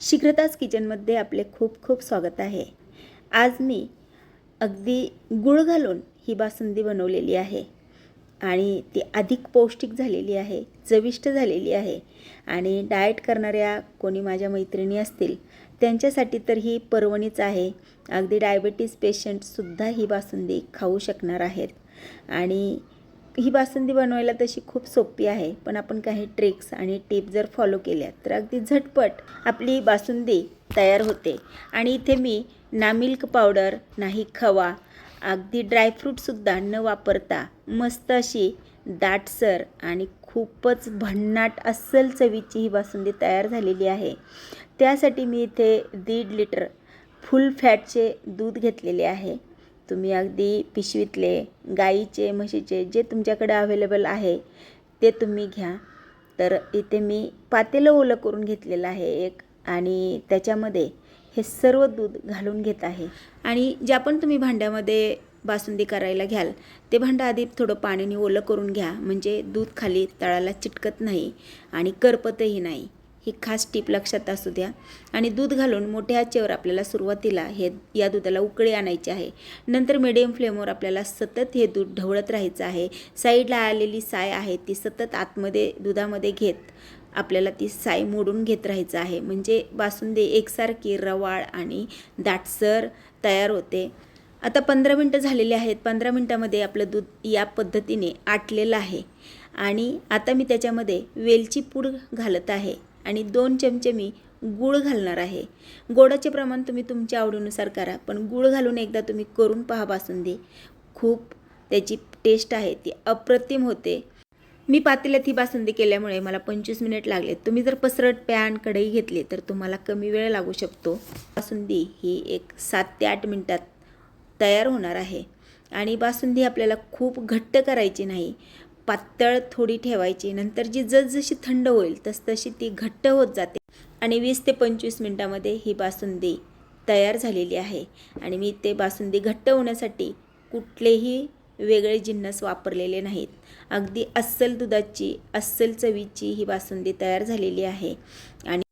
शीघ्रताच किचनमध्ये आपले खूप खूप स्वागत आहे. आज मी अगदी गुळ घालून ही बासुंदी बनवलेली आहे. आणि ती अधिक पौष्टिक झालेली आहे चविष्ट झालेली आहे. आणि डाएट करणाऱ्या कोणी माझ्या मैत्रिणी असतील त्यांच्यासाठी तर ही पर्वणीच आहे. अगदी डायबेटीस पेशंटसुद्धा ही बासुंदी खाऊ शकणार आहेत. आणि ही बासुंदी बनवायला तशी खूप सोपी आहे पण आपण काही ट्रिक्स आणि टिप जर फॉलो केल्या तर अगदी झटपट आपली बासुंदी तयार होते. आणि इथे मी ना मिल्क पावडर नाही खवा अगदी ड्रायफ्रूटसुद्धा न वापरता मस्त अशी दाटसर आणि खूपच भन्नाट अस्सल चवीची ही बासुंदी तयार झालेली आहे. त्यासाठी मी इथे दीड लिटर फुल फॅटचे दूध घेतलेले आहे. तुम्ही अगदी पिशवीतले गाईचे म्हशीचे जे तुमच्याकडे अवेलेबल आहे ते तुम्ही घ्या. तर इथे मी पातेलं ओलं करून घेतलेलं आहे एक आणि त्याच्यामध्ये हे सर्व दूध घालून घेत आहे. आणि ज्या पण तुम्ही भांड्यामध्ये बासुंदी करायला घ्याल ते भांडं आधी थोडं पाण्याने ओलं करून घ्या. म्हणजे दूध खाली तळाला चिटकत नाही आणि करपतही नाही. ही खास टीप लक्षात असू द्या. आणि दूध घालून मोठ्या आचेवर आपल्याला सुरुवातीला हे या दुधाला उकळी आणायची आहे. नंतर मिडियम फ्लेमवर आपल्याला सतत हे दूध ढवळत राहायचं आहे. साईडला आलेली साय आहे ती सतत आतमध्ये दुधामध्ये घेत आपल्याला ती साय मोडून घेत राहायचं आहे. म्हणजे बासुंदी एकसारखी रवाळ आणि दाटसर तयार होते. आता पंधरा मिनटं झालेली आहेत. पंधरा मिनटामध्ये आपलं दूध या पद्धतीने आटलेलं आहे. आणि आता मी त्याच्यामध्ये वेलची पूड घालत आहे. आणि दोन चमचे मी गूळ घालणार आहे. गोडाचे प्रमाण तुम्ही तुमच्या आवडीनुसार करा पण गूळ घालून एकदा तुम्ही करून पहा बासुंदी खूप त्याची टेस्ट आहे ती अप्रतिम होते. मी पातेल्यात ही बासुंदी केल्यामुळे मला पंचवीस मिनिट लागले. तुम्ही जर पसरट पॅन कढई घेतली तर तुम्हाला कमी वेळ लागू शकतो. बासुंदी ही एक सात ते आठ मिनटात तयार होणार आहे. आणि बासुंदी आपल्याला खूप घट्ट करायची नाही. पातळ थोडी ठेवायची. नंतर जी जसजशी थंड होईल तसतशी ती घट्ट होत जाते. आणि वीस ते पंचवीस मिनटामध्ये ही बासुंदी तयार झालेली आहे. आणि मी ते बासुंदी घट्ट होण्यासाठी कुठलेही वेगळे जिन्नस वापरलेले नाहीत. अगदी अस्सल दुधाची अस्सल चवीची ही बासुंदी तयार झालेली आहे. आणि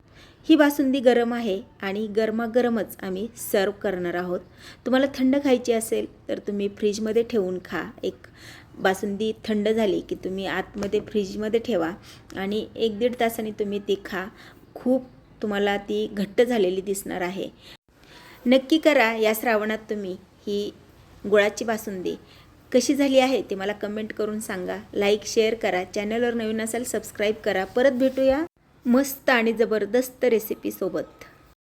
ही बासुंदी गरम आहे आणि गरमागरमच आम्ही सर्व करणार आहोत. तुम्हाला थंड खायची असेल तर तुम्ही फ्रीजमध्ये ठेवून खा. एक बासुंदी थंड झाली की तुम्ही आतमध्ये फ्रीजमध्ये ठेवा आणि एक दीड तासाने तुम्ही ती खा. खूप तुम्हाला ती घट्ट झालेली दिसणार आहे. नक्की करा या श्रावणात तुम्ही ही गुळाची बासुंदी. कशी झाली आहे ते मला कमेंट करून सांगा. लाईक शेअर करा. चॅनलवर नवीन असाल सबस्क्राईब करा. परत भेटूया मस्त आणि जबरदस्त रेसिपीसोबत